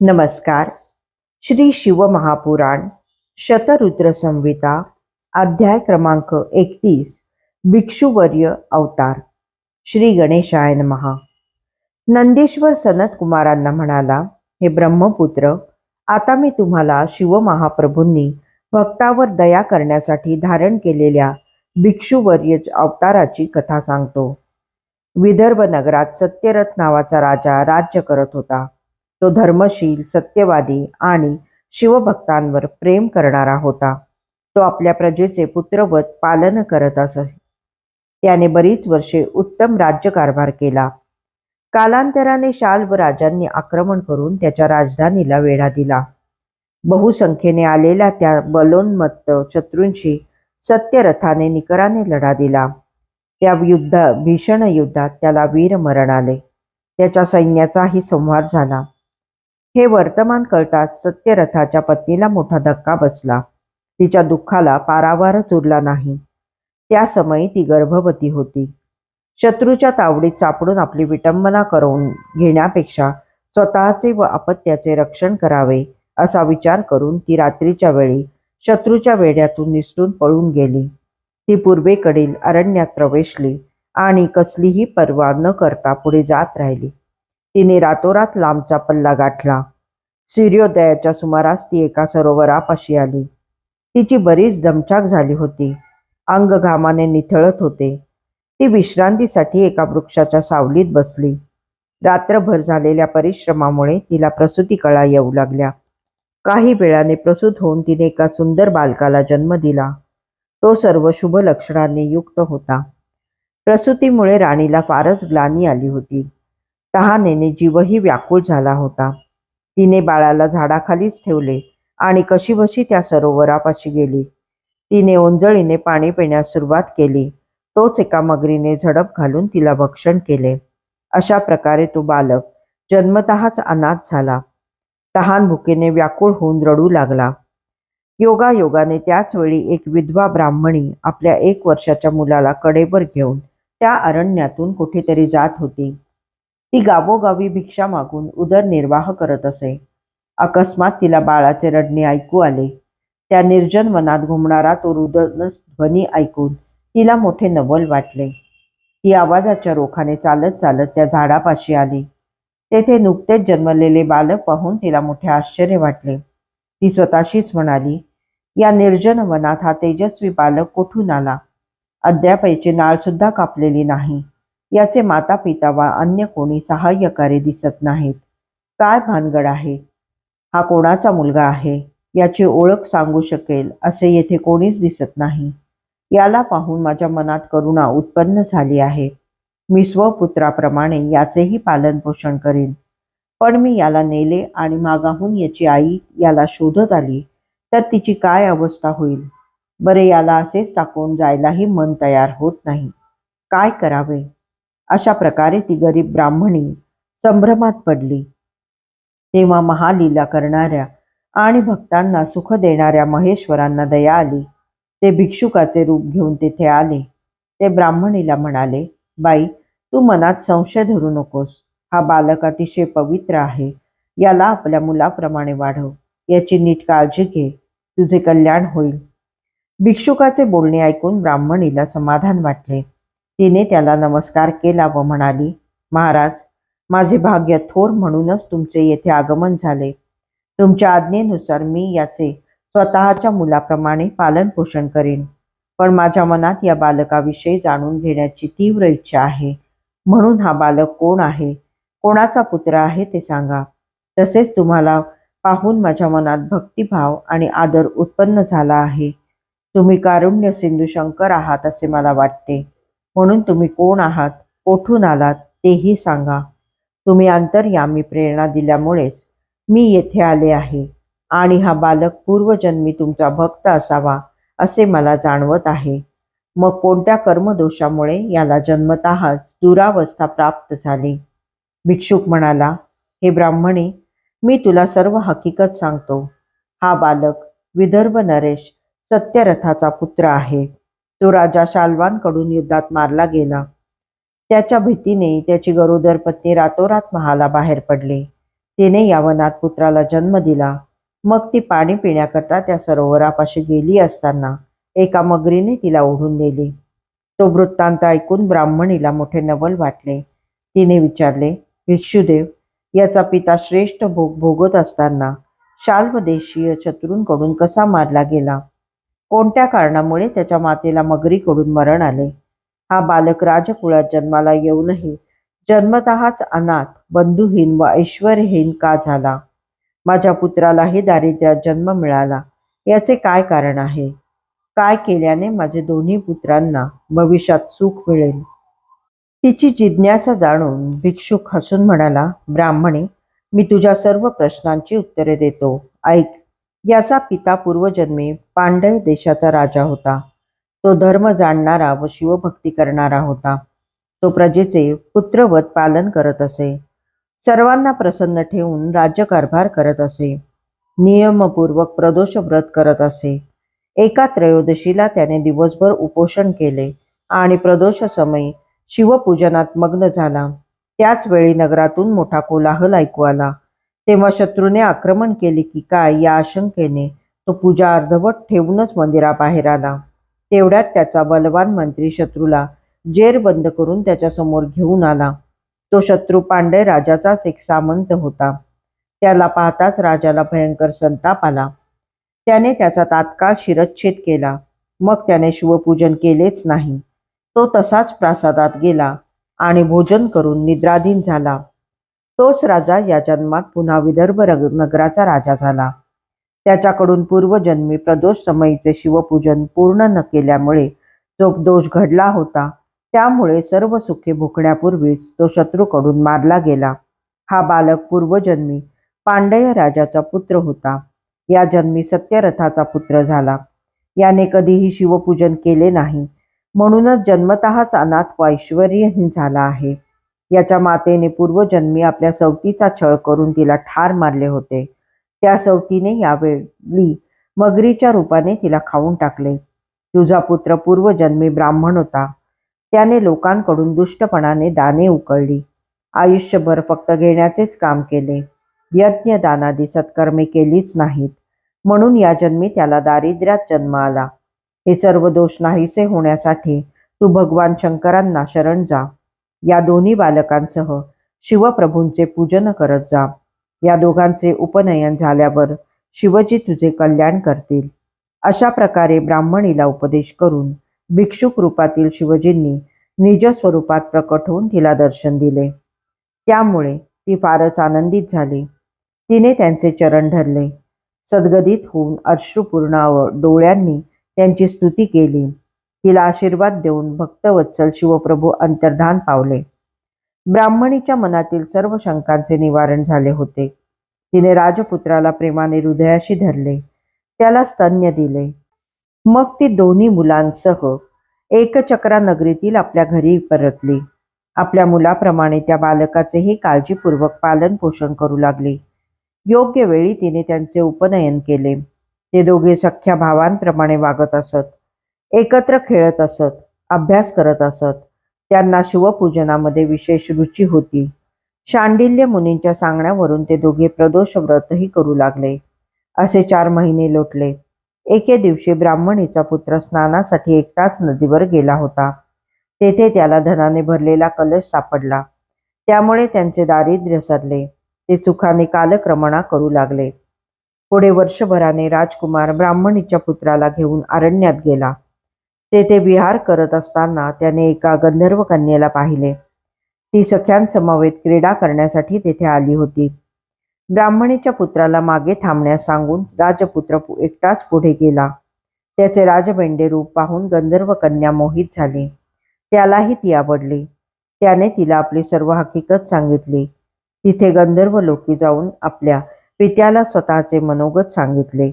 नमस्कार. श्री शिवमहापुराण शतरुद्र संहिता अध्याय क्रमांक एकतीस भिक्षुवर्य अवतार. श्री गणेशाय महा नंदीश्वर सनत कुमारांना म्हणाला हे ब्रह्मपुत्र आता मी तुम्हाला शिवमहाप्रभूंनी भक्तावर दया करण्यासाठी धारण केलेल्या भिक्षुवर्य अवताराची कथा सांगतो. विदर्भ नगरात सत्यरथ नावाचा राजा राज्य करत होता. तो धर्मशील सत्यवादी आणि शिवभक्तांवर प्रेम करणारा होता. तो आपल्या प्रजेचे पुत्रवत पालन करत असे. त्याने बरीच वर्षे उत्तम राज्यकारभार केला. कालांतराने शाल्व राजांनी आक्रमण करून त्याच्या राजधानीला वेढा दिला. बहुसंख्येने आलेल्या त्या बलोन्मत्त शत्रूंशी सत्यरथाने निकराने लढा दिला. त्या युद्ध भीषण युद्धात त्याला वीरमरण आले. त्याच्या सैन्याचाही संहार झाला. हे वर्तमान कळताच सत्यरथाच्या पत्नीला मोठा धक्का बसला. तिच्या दुःखाला पारावारच उरला नाही. त्या समयी ती गर्भवती होती. शत्रूच्या तावडीत सापडून आपली विटंबना करून घेण्यापेक्षा स्वतःचे व अपत्याचे रक्षण करावे असा विचार करून ती रात्रीच्या वेळी शत्रूच्या वेढ्यातून निसटून पळून गेली. ती पूर्वेकडील अरण्यात प्रवेशली आणि कसलीही पर्वा न करता पुढे जात राहिली. तिने रातोरात लांबचा पल्ला गाठला. सूर्योदयाच्या सुमारास ती एका सरोवरापाशी आली. तिची बरीच दमछाक झाली होती. अंग घामाने निथळत होते. ती विश्रांतीसाठी एका वृक्षाच्या सावलीत बसली. रात्रभर झालेल्या परिश्रमामुळे तिला प्रसूती कळा येऊ लागल्या. काही वेळाने प्रसूत होऊन तिने एका सुंदर बालकाला जन्म दिला. तो सर्व शुभ लक्षणांनी युक्त होता. प्रसूतीमुळे राणीला फारच ग्लानी आली होती. तहानेने जीवही व्याकुळ झाला होता. तिने बाळाला झाडाखालीच ठेवले आणि कशीबशी त्या सरोवरापाशी गेली. तिने ओंजळीने पाणी पिण्यास सुरुवात केली. तोच एका मगरीने झडप घालून तिला भक्षण केले. अशा प्रकारे तो बालक जन्मतःच अनाथ झाला. तहान भुकेने व्याकुळ होऊन रडू लागला. योगायोगाने त्याच वेळी एक विधवा ब्राह्मणी आपल्या एक वर्षाच्या मुलाला कडेवर घेऊन त्या अरण्यातून कुठेतरी जात होती. ती गावोगावी भिक्षा मागून उदरनिर्वाह करत असे. अकस्मात तिला बाळाचे रडणे ऐकू आले. त्या निर्जन वनात घुमणारा तो रुदन ध्वनी ऐकून तिला मोठे नवल वाटले. ती आवाजाच्या रोखाने चालत चालत त्या झाडापाशी आली. तेथे नुकतेच जन्मलेले बालक पाहून तिला मोठे आश्चर्य वाटले. ती स्वतःशीच म्हणाली या निर्जन वनात हा तेजस्वी बालक कुठून आला? अद्यापैची नाळ सुद्धा कापलेली नाही. याचे माता पिता वा अन्य कोणी सहाय्यकारी दिसत नाहीत. काय भानगड आहे? हा कोणाचा मुलगा आहे? याची ओळख सांगू शकेल असे येथे कोणीच दिसत नाही. याला पाहून माझ्या मनात करुणा उत्पन्न झाली आहे. मी स्वपुत्राप्रमाणे याचेही पालनपोषण करीन. पण मी याला नेले आणि मागाहून याची आई याला शोधत आली तर तिची काय अवस्था होईल? बरे याला असेच टाकून जायलाही मन तयार होत नाही. काय करावे? अशा प्रकारे ती गरीब ब्राह्मणी संभ्रमात पडली. तेव्हा महालीला करणाऱ्या आणि भक्तांना सुख देणाऱ्या महेश्वरांना दया आली. ते भिक्षुकाचे रूप घेऊन तेथे आले. ते ब्राह्मणीला म्हणाले बाई तू मनात संशय धरू नकोस. हा बालक अतिशय पवित्र आहे. याला आपल्या मुलाप्रमाणे वाढव. याची नीट काळजी घे. तुझे कल्याण होईल. भिक्षुकाचे बोलणे ऐकून ब्राह्मणीला समाधान वाटले. तिने त्याला नमस्कार केला व म्हणाली महाराज माझे भाग्य थोर म्हणूनच तुमचे येथे आगमन झाले. तुमच्या आज्ञेनुसार मी याचे स्वतःच्या मुलाप्रमाणे पालन पोषण करेन. पण माझ्या मनात या बालकाविषयी जाणून घेण्याची तीव्र इच्छा आहे. म्हणून हा बालक कोण आहे? कोणाचा पुत्र आहे ते सांगा. तसेच तुम्हाला पाहून माझ्या मनात भक्तिभाव आणि आदर उत्पन्न झाला आहे. तुम्ही कारुण्य सिंधू शंकर आहात असे मला वाटते. म्हणून तुम्ही कोण आहात कोठून आलात तेही सांगा. तुम्ही अंतर्यामी प्रेरणा दिल्यामुळेच मी येथे आले आहे आणि हा बालक पूर्वजन्मी तुमचा भक्त असावा असे मला जाणवत आहे. मग कोणत्या कर्मदोषामुळे याला जन्मतःच दुरावस्था प्राप्त झाली? भिक्षुक म्हणाला हे ब्राह्मणी मी तुला सर्व हकीकत सांगतो. हा बालक विदर्भ नरेश सत्यरथाचा पुत्र आहे. तो राजा शाल्वांकडून युद्धात मारला गेला. त्याच्या भीतीने त्याची गरोदर पत्नी रातोरात महाला बाहेर पडले. तिने या वनात पुत्राला जन्म दिला. मग ती पाणी पिण्याकरता त्या सरोवरापाशी गेली असताना एका मगरीने तिला ओढून नेली. तो वृत्तांत ऐकून ब्राह्मणीला मोठे नवल वाटले. तिने विचारले भिक्षुदेव याचा पिता श्रेष्ठ भोग भोगत असताना शाल्वदेशीय शत्रूंकडून कसा मारला गेला? कोणत्या कारणामुळे त्याच्या मातेला मगरीकडून मरण आले? हा बालक राजकुळात जन्माला येऊनही जन्मतःच अनाथ बंधुहीन व ऐश्वर्यहीन का झाला? माझ्या पुत्रालाही दारिद्र्यात जन्म मिळाला याचे काय कारण आहे? काय केल्याने माझे दोन्ही पुत्रांना भविष्यात सुख मिळेल? तिची जिज्ञासा जाणून भिक्षुक हसून म्हणाला ब्राह्मणी मी तुझ्या सर्व प्रश्नांची उत्तरे देतो. ऐक. याचा पिता पूर्वजन्मी पांडय देशाचा राजा होता. तो धर्म जाणणारा व शिवभक्ती करणारा होता. तो प्रजेचे पुत्रवत पालन करत असे. सर्वांना प्रसन्न ठेवून राज्यकारभार करत असे. नियमपूर्वक प्रदोष व्रत करत असे. एका त्रयोदशीला त्याने दिवसभर उपोषण केले आणि प्रदोष समयी शिवपूजनात मग्न झाला. त्याच वेळी नगरातून मोठा कोलाहल ऐकू आला. तेव्हा शत्रूने आक्रमण केले की काय या आशंकेने तो पूजा अर्धवट ठेवूनच मंदिराबाहेर आला. तेवढ्यात त्याचा बलवान मंत्री शत्रूला जेर बंद करून त्याच्यासमोर घेऊन आला. तो शत्रू पांडे राजाचाच एक सामंत होता. त्याला पाहताच राजाला भयंकर संताप आला. त्याने त्याचा तात्काळ शिरच्छेद केला. मग त्याने शिवपूजन केलेच नाही. तो तसाच प्रासादात गेला आणि भोजन करून निद्राधीन झाला. तोच राजा या जन्मात पुन्हा विदर्भ नगराचा राजा झाला. त्याच्याकडून पूर्वजन्मी प्रदोष समयीचे शिवपूजन पूर्ण न केल्यामुळे जो दोष घडला होता त्यामुळे सर्व सुखे भुकण्यापूर्वीच तो शत्रूकडून मारला गेला. हा बालक पूर्वजन्मी पांडय राजाचा पुत्र होता. या जन्मी सत्यरथाचा पुत्र झाला. याने कधीही शिवपूजन केले नाही. म्हणूनच जन्मतःच अनाथ व ऐश्वर्यहीन झाला आहे. याच्या मातेने पूर्वजन्मी आपल्या सवतीचा छळ करून तिला ठार मारले होते. त्या सवतीने यावेळी मगरीच्या रूपाने तिला खाऊन टाकले. तुझा पुत्र पूर्वजन्मी ब्राह्मण होता. त्याने लोकांकडून दुष्टपणाने दाने उकळली. आयुष्यभर फक्त घेण्याचेच काम केले. यज्ञ दानादी सत्कर्मे केलीच नाहीत. म्हणून या जन्मी त्याला दारिद्र्यात जन्म आला. हे सर्व दोष नाहीसे होण्यासाठी तू भगवान शंकरांना शरण जा. या दोन्ही बालकांसह शिवप्रभूंचे पूजन करत जा. या दोघांचे उपनयन झाल्यावर शिवजी तुझे कल्याण करतील. अशा प्रकारे ब्राह्मणीला उपदेश करून भिक्षुक रूपातील शिवजींनी निज स्वरूपात प्रकट होऊन तिला दर्शन दिले. त्यामुळे ती फारच आनंदित झाली. तिने त्यांचे चरण धरले. सद्गदित होऊन अश्रुपूर्ण डोळ्यांनी त्यांची स्तुती केली. तिला आशीर्वाद देऊन भक्तवत्सल शिवप्रभू अंतर्धान पावले. ब्राह्मणीच्या मनातील सर्व शंकांचे निवारण झाले होते. तिने राजपुत्राला प्रेमाने हृदयाशी धरले. त्याला स्तन्य दिले. मग ती दोन्ही मुलांसह एकचक्रा नगरीतील आपल्या घरी परतली. आपल्या मुलाप्रमाणे त्या बालकाचेही काळजीपूर्वक पालन पोषण करू लागली. योग्य वेळी तिने त्यांचे उपनयन केले. ते दोघे सख्या भावांप्रमाणे वागत असत. एकत्र खेळत असत अभ्यास करत असत. त्यांना शिवपूजनामध्ये विशेष रुची होती. शांडिल्य मुनींच्या सांगण्यावरून ते दोघे प्रदोष व्रतही करू लागले. असे चार महिने लोटले. एके दिवशी ब्राह्मणीचा पुत्र स्नानासाठी एकटाच नदीवर गेला होता. तेथे त्याला धनाने भरलेला कलश सापडला. त्यामुळे त्यांचे दारिद्र्य सरले. ते सुखाने कालक्रमणा करू लागले. पुढे वर्षभराने राजकुमार ब्राह्मणीच्या पुत्राला घेऊन अरण्यात गेला. तेथे विहार करत असताना त्याने एका गंधर्व कन्येला पाहिले. ती सख्यांसमवेत क्रीडा करण्यासाठी तेथे आली होती. ब्राह्मणीच्या पुत्राला मागे थांबण्यास सांगून राजपुत्र एकटाच पुढे गेला. त्याचे राजबेंडे रूप पाहून गंधर्व कन्या मोहित झाली. त्यालाही ती आवडली. त्याने तिला आपली सर्व हकीकत सांगितली. तिथे गंधर्व लोकी जाऊन आपल्या पित्याला स्वतःचे मनोगत सांगितले.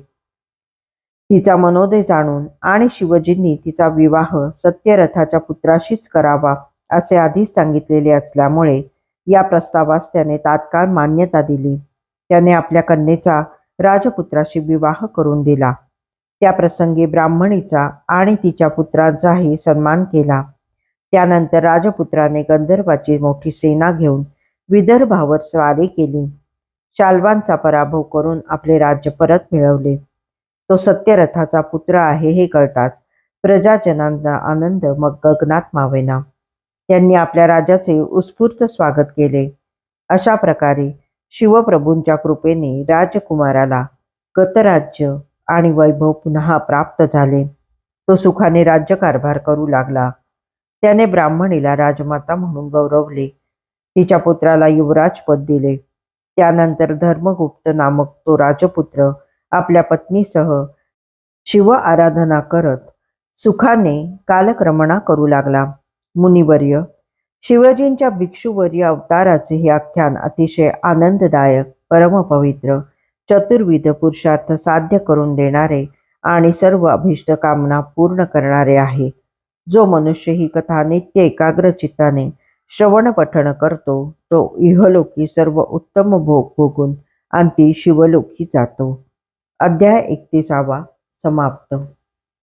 तिचा मनोदय जाणून आणि शिवजींनी तिचा विवाह सत्यरथाच्या पुत्राशीच करावा असे आधीच सांगितलेले असल्यामुळे या प्रस्तावास त्याने तात्काळ मान्यता दिली. त्याने आपल्या कन्येचा राजपुत्राशी विवाह करून दिला. त्या प्रसंगी ब्राह्मणीचा आणि तिच्या पुत्रांचाही सन्मान केला. त्यानंतर राजपुत्राने गंधर्वाची मोठी सेना घेऊन विदर्भावर स्वारी केली. शाल्वांचा पराभव करून आपले राज्य परत मिळवले. तो सत्यरथाचा पुत्र आहे हे कळताच प्रजाजनांचा आनंद मग गगनात मावेना. त्यांनी आपल्या राजाचे उत्स्फूर्त स्वागत केले. अशा प्रकारे शिवप्रभूंच्या कृपेने राजकुमाराला गतराज्य आणि वैभव पुन्हा प्राप्त झाले. तो सुखाने राज्यकारभार करू लागला. त्याने ब्राह्मणीला राजमाता म्हणून गौरवले. तिच्या पुत्राला युवराज पद दिले. त्यानंतर धर्मगुप्त नामक तो राजपुत्र आपल्या पत्नीसह शिव आराधना करत सुखाने कालक्रमणा करू लागला. मुनिवर्य शिवजींच्या भिक्षुवर्य अवताराचे हे आख्यान अतिशय आनंददायक परमपवित्र चतुर्विध पुरुषार्थ साध्य करून देणारे आणि सर्व अभिष्ट कामना पूर्ण करणारे आहे. जो मनुष्य ही कथा नित्य एकाग्र चित्ताने श्रवण पठण करतो तो इहलोकी सर्व उत्तम भोग भोगून अंती शिवलोकी जातो. अध्याय एकतीसावा समाप्त.